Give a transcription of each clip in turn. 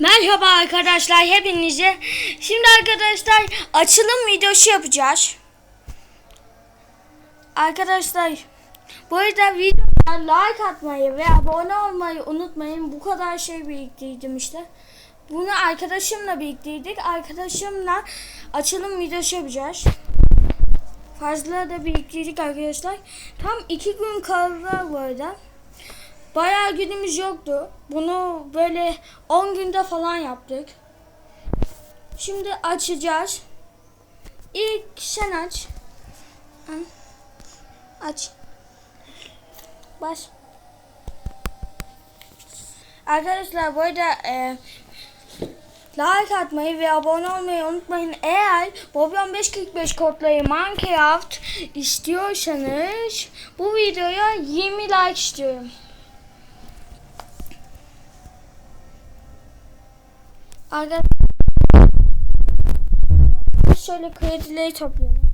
Merhaba arkadaşlar hepinize. Şimdi arkadaşlar açılım videosu yapacağız. Arkadaşlar bu arada videoya like atmayı ve abone olmayı unutmayın. Bu kadar şey biriktirdim işte. Bunu arkadaşımla birlikteydik. Arkadaşımla açılım videosu yapacağız. Fazla da biriktirdik arkadaşlar. Tam iki gün kaldı bu arada. Bayağı günümüz yoktu. Bunu böyle 10 günde falan yaptık. Şimdi açacağız. İlk sen aç. Aç. Baş. Arkadaşlar bu arada e, like atmayı ve abone olmayı unutmayın. Eğer Bobby 1545 kodları Minecraft istiyorsanız bu videoya 20 like istiyorum. Arkadaşlar şöyle kredileri toplayalım.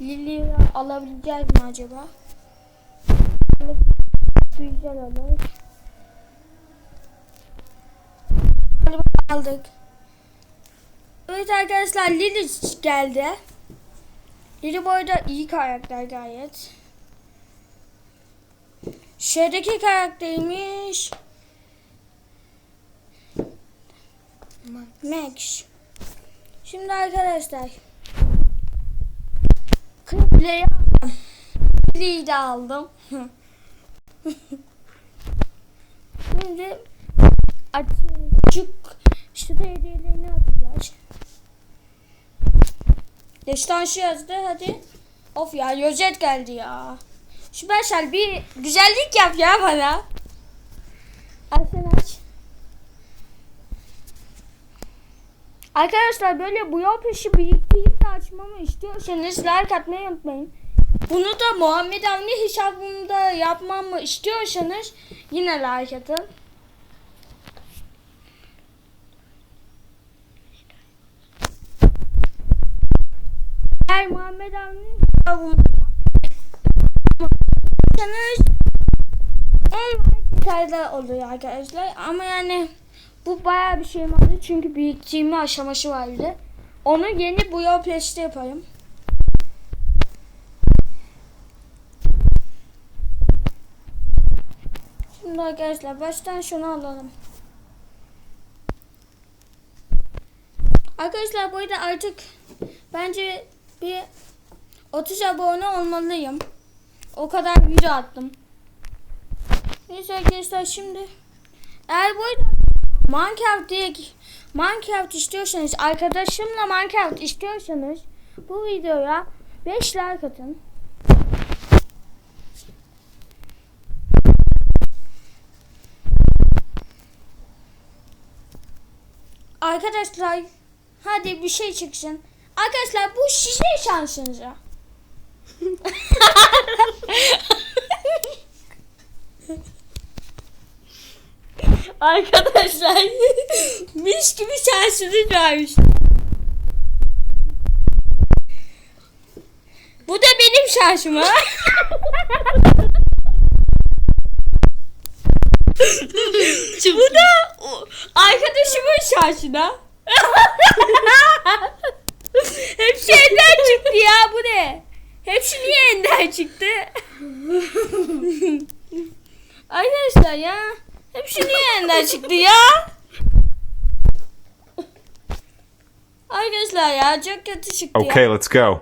Lili'yi alabileceğiz mi acaba? Güzel olur. Aldık. Evet arkadaşlar Lili geldi. Lili bu arada iyi karakter gayet. Şeydeki karakteriymiş. Max. Şimdi arkadaşlar. Kıbleyi aldım. Kıbleyi de aldım. Şimdi açık şurada hediyelerini atacağız. Destansı yazdı hadi. Of ya Yozet geldi ya. Şu Bersel bir güzellik yap ya bana. Al sen aç. Arkadaşlar böyle bu yol peşi biriktirip de açmamı istiyorsanız like atmayı unutmayın. Bunu da Muhammed Avni hesabımda yapmamı istiyorsanız yine like atın. Eğer Muhammed Avni hesabımda istiyorsanız 10 like oluyor arkadaşlar. Ama yani bu bayağı bir şeyim vardı çünkü biriktirme aşaması vardı. Onu yeni bu yol plash'te yaparım. Şimdi arkadaşlar baştan şunu alalım. Arkadaşlar bu arada artık bence bir 30 abone olmalıyım. O kadar video attım. Neyse arkadaşlar şimdi eğer bu arada Minecraft diye Minecraft istiyorsanız arkadaşımla Minecraft istiyorsanız bu videoya 5 like atın. Arkadaşlar hadi bir şey çıksın. Arkadaşlar bu sizin şansınıza. Arkadaşlar mis gibi şansınız varmış. Bu da benim şansım ha. Bu da arkadaşımın şansına. Hepsi enden çıktı ya bu ne? Hepsi niye enden çıktı? Arkadaşlar ya. Hepsi niye enden çıktı ya? Arkadaşlar ya çok kötü çıktı ya. Okay, let's go.